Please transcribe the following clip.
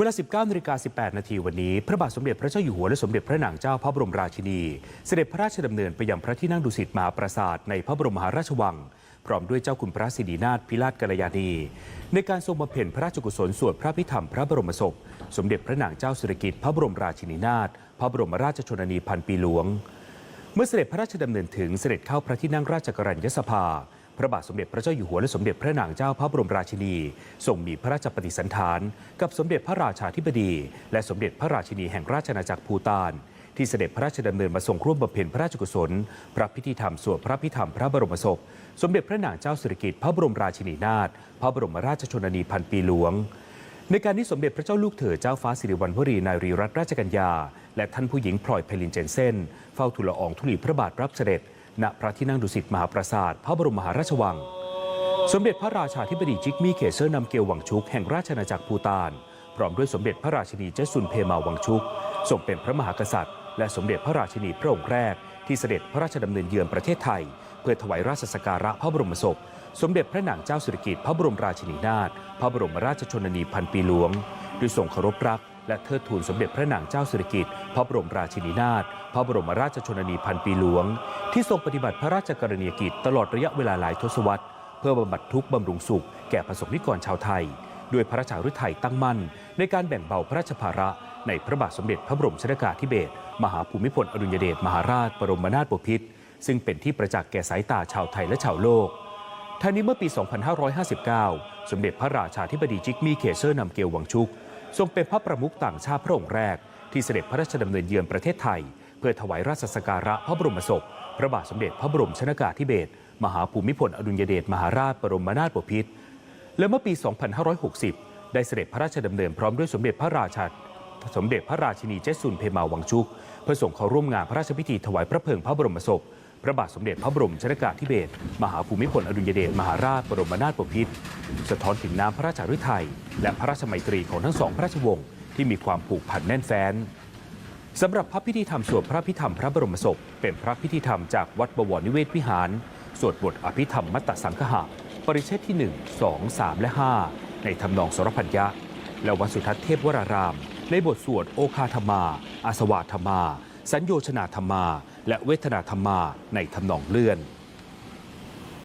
เวลา 19นาฬิกา18 นาทีวันนี้ พระบาทสมเด็จพระเจ้าอยู่หัวและสมเด็จพระนางเจ้าพระบรมราชินี เสด็จพระราชดำเนินไปยังพระที่นั่งดุสิตมหาปราสาทในพระบรมมหาราชวัง พร้อมด้วยเจ้าคุณพระสิรินาถพิราชกัลยาณี ในการทรงบำเพ็ญพระราชกุศลสวดพระพิธรรมพระบรมศพ สมเด็จพระนางเจ้าสิริกิติ์พระบรมราชินีนาถพระบรมราชชนนีพันปีหลวง เมื่อเสด็จพระราชดำเนินถึงเสด็จเข้าพระที่นั่งราชกรัญยสภา พระบาทสมเด็จพระเจ้าอยู่หัวและสมเด็จพระนางเจ้าพระบรมราชินีทรงมีพระราชปฏิสันถาน กับสมเด็จพระราชาธิบดี และสมเด็จพระราชินีแห่งราชอาณาจักรภูตานที่เสด็จพระราชดำเนินมาทรงร่วมบำเพ็ญพระราชกุศล พระพิธีธรรมสวดพระพิธรรมพระบรมศพ สมเด็จพระนางเจ้าสิริกิติ์พระบรมราชินีนาถพระบรมราชชนนีพันปีหลวง ในการนี้สมเด็จพระเจ้าลูกเธอเจ้าฟ้าสิริวัณวรีนารีรัตนราชกัญญา และท่านผู้หญิงพลอยไพลินเจนเซนเฝ้าทูลละอองธุลีพระบาทรับเสด็จ ณพระที่นั่งดุสิตมหาปราสาท พระบรมมหาราชวัง สมเด็จพระราชาธิบดีจิกมี่เคเซอร์นำเกลวังชุกแห่งราชอาณาจักรภูตาน พร้อมด้วยสมเด็จพระราชินีเจสุนเพมาวังชุกทรงเป็นพระมหากษัตริย์ และสมเด็จพระราชินีพระองค์แรก ที่เสด็จพระราชดำเนินเยือนประเทศไทย เพื่อถวายราชสักการะพระบรมศพ สมเด็จพระนางเจ้าสิริกิติ์พระบรมราชินีนาถพระบรมราชชนนีพันปีหลวงด้วยทรงเคารพรัก และเทิดทูนสมเด็จพระนางเจ้าสิริกิติ์พระบรมราชินีนาถพระบรมราชชนนีพันปีหลวง ที่ทรงปฏิบัติพระราชกรณียกิจตลอดระยะเวลาหลายทศวรรษ เพื่อบำบัดทุกข์บำรุงสุข แก่ประสบนิกรชาวไทย ด้วยพระราชาฤทัยตั้งมั่น ในการแบ่งเบาพระราชภาระ ในพระบาทสมเด็จพระบรมชนกาธิเบศรมหาภูมิพลอดุลยเดชมหาราชบรมนาถบพิตรซึ่งเป็นที่ประจักษ์แก่สายตาชาวไทยและชาวโลกท่านี้เมื่อปี 2559 สมเด็จพระราชาธิบดีจิกมี่เคเซอร์นำเกลวังชุก ทรงเป็นพระประมุขต่างชาติพระองค์แรก ที่เสด็จพระราชดำเนินเยือนประเทศไทย เพื่อถวายราชสักการะพระบรมศพ พระบาทสมเด็จพระบรมชนากาธิเบศรมหาภูมิพลอดุลยเดชมหาราชบรมนาถบพิตรและเมื่อปี 2560 ได้เสด็จพระราชดำเนินพร้อมด้วยสมเด็จพระราชาสมเด็จพระราชินีเจสุนเพมาวังชุกเพื่อส่งเข้าร่วมงานพระราชพิธีถวายพระเพลิงพระบรมศพ พระบาทสมเด็จพระบรมชนกาธิเบศรมหาภูมิพลอดุลยเดชมหาราชบรมนาถบพิตรสะท้อนถึงน้ำพระราชาฤทัยและพระราชมัยตรีของทั้งสองพระราชวงศ์ที่มีความผูกพันแน่นแฟ้นสำหรับพระพิธีธรรมสวดพระพิธรรมพระบรมศพ เป็นพระพิธีธรรมจากวัดบวรนิเวศวิหาร สวดบทอภิธรรมมัตตสังคหะ ปริเชตที่ 1 2 3 และ 5 ในทำนองสรพัญญะ และวัดสุทัศน์เทพวราราม ในบทสวดโอคาธรรมาอาสวาธรรมา สัญโยชนาธรรมา และเวทนาธรรมาในทำนองเลื่อน